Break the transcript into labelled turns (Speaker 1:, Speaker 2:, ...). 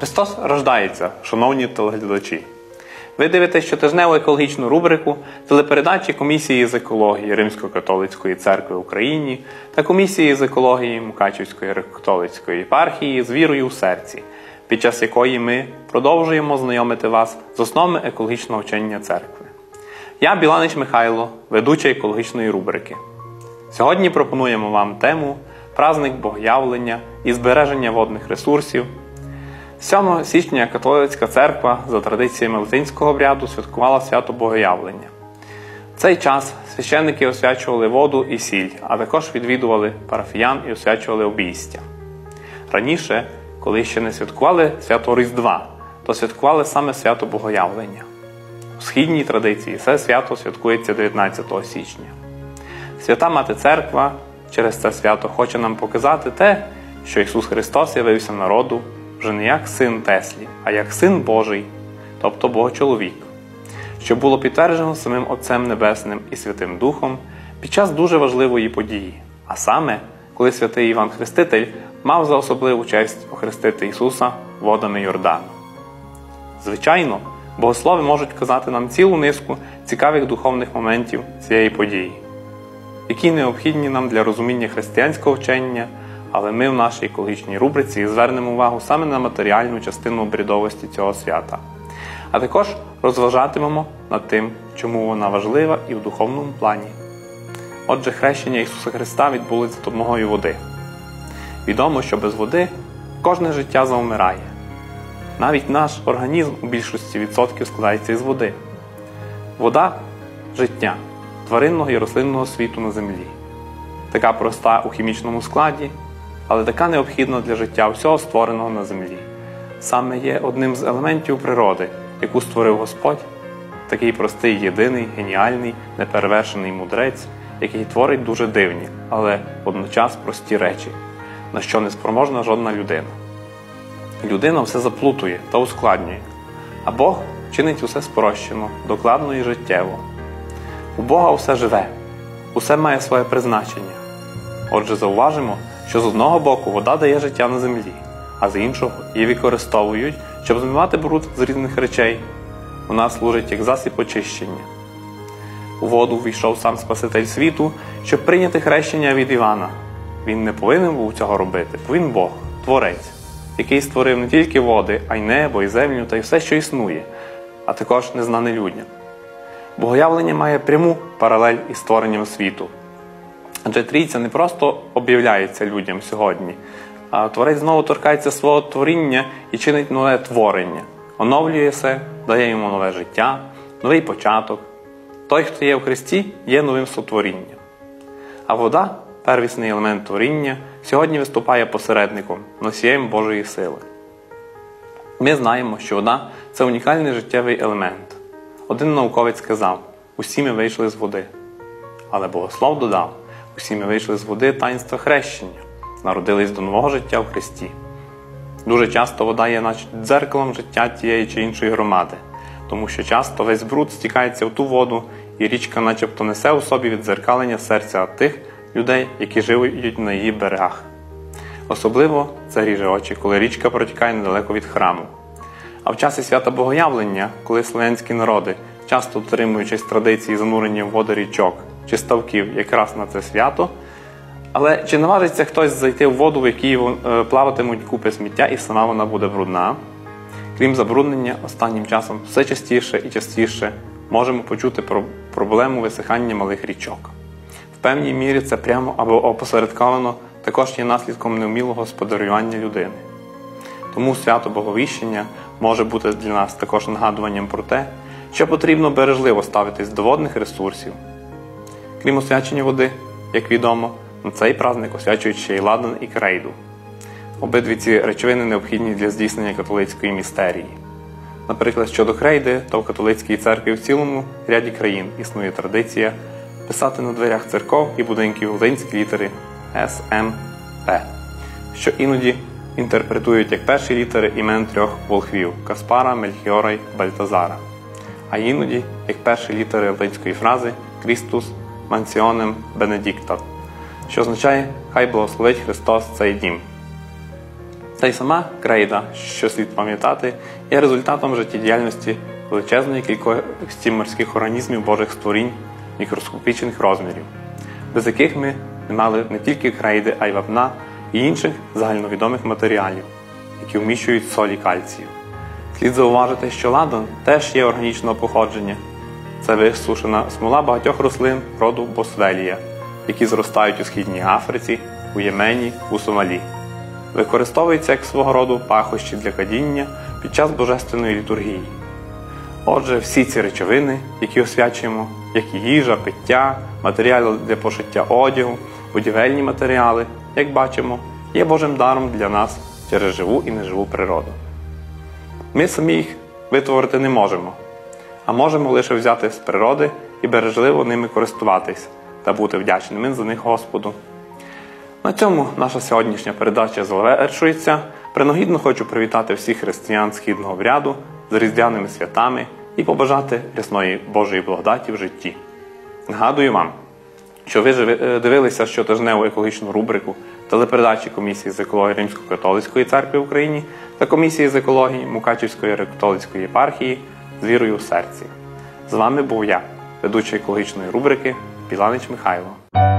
Speaker 1: Христос рождається, шановні телеглядачі. Ви дивитесь щотижневу екологічну рубрику телепередачі Комісії з екології Римсько-католицької церкви в Україні та Комісії з екології Мукачівської католицької єпархії з вірою у серці, під час якої ми продовжуємо знайомити вас з основами екологічного вчення церкви. Я Біланич Михайло, ведуча екологічної рубрики. Сьогодні пропонуємо вам тему Празник Богоявлення і збереження водних ресурсів. 7 січня католицька церква за традиціями латинського обряду святкувала свято Богоявлення. В цей час священники освячували воду і сіль, а також відвідували парафіян і освячували обійстя. Раніше, коли ще не святкували свято Різдва, то святкували саме свято Богоявлення. У східній традиції це свято святкується 19 січня. Свята Мати Церква через це свято хоче нам показати те, що Ісус Христос явився народу вже не як син Теслі, а як син Божий, тобто Богочоловік, що було підтверджено самим Отцем Небесним і Святим Духом під час дуже важливої події, а саме, коли святий Іван Хреститель мав за особливу честь охрестити Ісуса водами Йордану. Звичайно, богослови можуть казати нам цілу низку цікавих духовних моментів цієї події, які необхідні нам для розуміння християнського вчення. Але ми в нашій екологічній рубриці звернемо увагу саме на матеріальну частину обрядовості цього свята, а також розважатимемо над тим, чому вона важлива і в духовному плані. Отже, хрещення Ісуса Христа відбулося за допомогою води. Відомо, що без води кожне життя завмирає. Навіть наш організм у більшості відсотків складається із води. Вода життя тваринного і рослинного світу на землі. Така проста у хімічному складі але така необхідна для життя всього створеного на землі. Саме є одним з елементів природи, яку створив Господь, такий простий, єдиний, геніальний, неперевершений мудрець, який творить дуже дивні, але водночас прості речі, на що не спроможна жодна людина. Людина все заплутує та ускладнює, а Бог чинить усе спрощено, докладно і життєво. У Бога все живе, усе має своє призначення. Отже, зауважимо, що з одного боку вода дає життя на землі, а з іншого її використовують, щоб змивати бруд з різних речей. Вона служить як засіб очищення. У воду війшов сам Спаситель світу, щоб прийняти хрещення від Івана. Він не повинен був цього робити, бо він Бог, Творець, який створив не тільки води, а й небо, і землю та й все, що існує, а також незнане людям. Богоявлення має пряму паралель із створенням світу. Адже трійця не просто об'являється людям сьогодні, а творець знову торкається свого творіння і чинить нове творення, оновлює все, дає йому нове життя, новий початок. Той, хто є в Христі, є новим сотворінням. А вода, первісний елемент творіння, сьогодні виступає посередником, носієм Божої сили. Ми знаємо, що вода це унікальний життєвий елемент. Один науковець сказав: усі ми вийшли з води. Але Богослов додав. Усі ми вийшли з води таїнства хрещення, народились до нового життя в Христі. Дуже часто вода є наче дзеркалом життя тієї чи іншої громади, тому що часто весь бруд стікається в ту воду, і річка начебто несе у собі віддзеркалення серця тих людей, які живуть на її берегах. Особливо це ріже очі, коли річка протікає недалеко від храму. А в часі свята Богоявлення, коли слов'янські народи, часто дотримуючись традиції занурення в воду річок, чи ставків якраз на це свято. Але чи наважиться хтось зайти в воду, в якій е, плаватимуть купи сміття, і сама вона буде брудна? Крім забруднення, останнім часом все частіше і частіше можемо почути про проблему висихання малих річок. В певній мірі це прямо або опосередковано також є наслідком неумілого господарювання людини. Тому свято Боговіщення може бути для нас також нагадуванням про те, що потрібно бережливо ставитись до водних ресурсів. Крім освячення води, як відомо, на цей праздник освячують ще й ладан і крейду. Обидві ці речовини необхідні для здійснення католицької містерії. Наприклад, щодо крейди, то в католицькій церкві в цілому ряді країн існує традиція писати на дверях церков і будинків латинські літери С, М, П, що іноді інтерпретують як перші літери імен трьох волхвів Каспара, Мельхіора й Бальтазара, а іноді як перші літери латинської фрази Крістус Манціонем Бенедікта, що означає Хай благословить Христос цей дім. Та й сама крейда, що слід пам'ятати, є результатом життєдіяльності величезної кількості морських організмів Божих створінь мікроскопічних розмірів, без яких ми не мали не тільки крейди, а й вапна і інших загальновідомих матеріалів, які вміщують солі кальцію. Слід зауважити, що ладан теж є органічного походження. Це висушена смола багатьох рослин роду Босвелія, які зростають у Східній Африці, у Ємені, у Сомалі. Використовується як свого роду пахощі для кадіння під час божественної літургії. Отже, всі ці речовини, які освячуємо, як і їжа, пиття, матеріали для пошиття одягу, будівельні матеріали, як бачимо, є Божим даром для нас через живу і неживу природу. Ми самі їх витворити не можемо, а можемо лише взяти з природи і бережливо ними користуватись та бути вдячними за них Господу. На цьому наша сьогоднішня передача завершується. Принагідно хочу привітати всіх християн східного обряду з різдвяними святами і побажати рясної Божої благодаті в житті. Нагадую вам, що ви е, дивилися щотижневу екологічну рубрику телепередачі Комісії з екології Римсько-католицької церкви в Україні та Комісії з екології Мукачівської католицької єпархії з вірою в серці. З вами був я, ведучий екологічної рубрики Біланич Михайло.